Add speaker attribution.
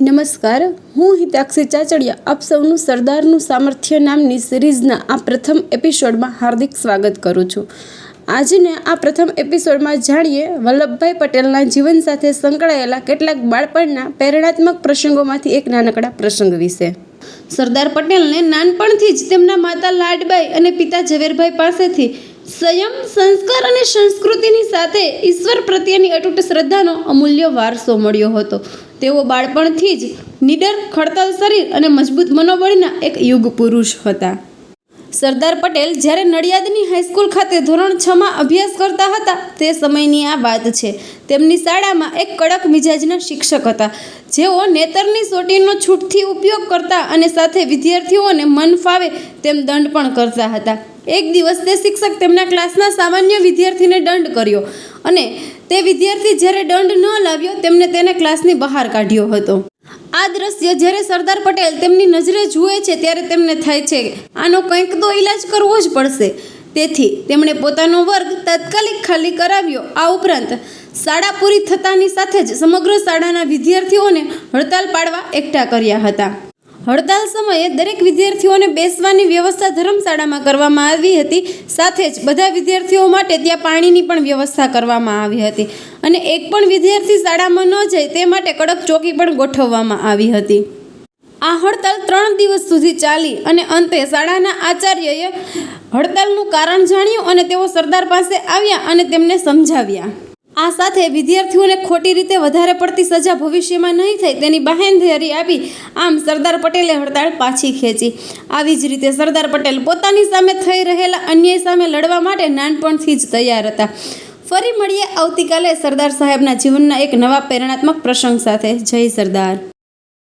Speaker 1: નમસ્કાર, હું હિતાક્ષી ચાચડિયા, આપ સૌનું સરદારનું સામર્થ્ય નામની સિરીઝના આ પ્રથમ એપિસોડમાં હાર્દિક સ્વાગત કરું છું. આજને આ પ્રથમ એપિસોડમાં જાણીએ વલ્લભભાઈ પટેલના જીવન સાથે સંકળાયેલા કેટલાક બાળપણના પ્રેરણાત્મક પ્રસંગોમાંથી એક નાનકડા પ્રસંગ વિશે. સરદાર પટેલને નાનપણથી જ તેમના માતા લાડબાઈ અને પિતા ઝવેરભાઈ પાસેથી સંયમ સંસ્કાર અને સંસ્કૃતિની સાથે ઈશ્વર પ્રત્યેની અતૂટ શ્રદ્ધાનો અમૂલ્ય વારસો મળ્યો હતો. તેઓ બાળપણથી જ નિડર, ખડતલ શરીર અને મજબૂત મનોબળના એક યુગ પુરુષ હતા. સરદાર પટેલ જ્યારે નડિયાદની હાઈસ્કૂલ ખાતે ધોરણ છમાં અભ્યાસ કરતા હતા, તે સમયની આ વાત છે. તેમની શાળામાં એક કડક મિજાજના શિક્ષક હતા. જેઓ નેતરની સોટીનો છૂટથી ઉપયોગ કરતા અને સાથે વિદ્યાર્થીઓને મન ફાવે તેમ દંડ પણ કરતા હતા. એક દિવસ તે શિક્ષક તેમના ક્લાસના સામાન્ય વિદ્યાર્થીને દંડ કર્યો અને તે વિદ્યાર્થી જ્યારે દંડ ન લાવ્યો, તેમને તેને ક્લાસની બહાર કાઢ્યો હતો. આ દ્રશ્ય જ્યારે સરદાર પટેલ તેમની નજરે જુએ છે ત્યારે તેમને થાય છે આનો કંઈક તો ઈલાજ કરવો જ પડશે. તેથી તેમણે પોતાનો વર્ગ તાત્કાલિક ખાલી કરાવ્યો. આ ઉપરાંત શાળા પૂરી થતાની સાથે જ સમગ્ર શાળાના વિદ્યાર્થીઓને હડતાલ પાડવા એકઠા કર્યા હતા. હડતાલ સમયે દરેક વિદ્યાર્થીઓને બેસવાની વ્યવસ્થા ધર્મશાળામાં કરવામાં આવી હતી. સાથે જ બધા વિદ્યાર્થીઓ માટે ત્યાં પાણીની પણ વ્યવસ્થા કરવામાં આવી હતી. અને એક પણ વિદ્યાર્થી શાળામાં ન જાય તે માટે કડક ચોકી પણ ગોઠવવામાં આવી હતી. આ હડતાલ ત્રણ દિવસ સુધી ચાલી અને અંતે શાળાના આચાર્યએ હડતાલનું કારણ જાણ્યું અને તેઓ સરદાર પાસે આવ્યા અને તેમને સમજાવ્યા. આ સાથે વિદ્યાર્થીઓને ખોટી રીતે વધારે પડતી સજા ભવિષ્યમાં નહીં થાય તેની બાહેંધરી આપી આમ સરદાર પટેલે હડતાળ પાછી ખેંચી. આવી જ રીતે સરદાર પટેલ પોતાની સામે થઈ રહેલા અન્યાય સામે લડવા માટે નાનપણથી જ તૈયાર હતા. ફરી મળીએ આવતીકાલે સરદાર સાહેબના જીવનના એક નવા પ્રેરણાત્મક પ્રસંગ સાથે. જય સરદાર.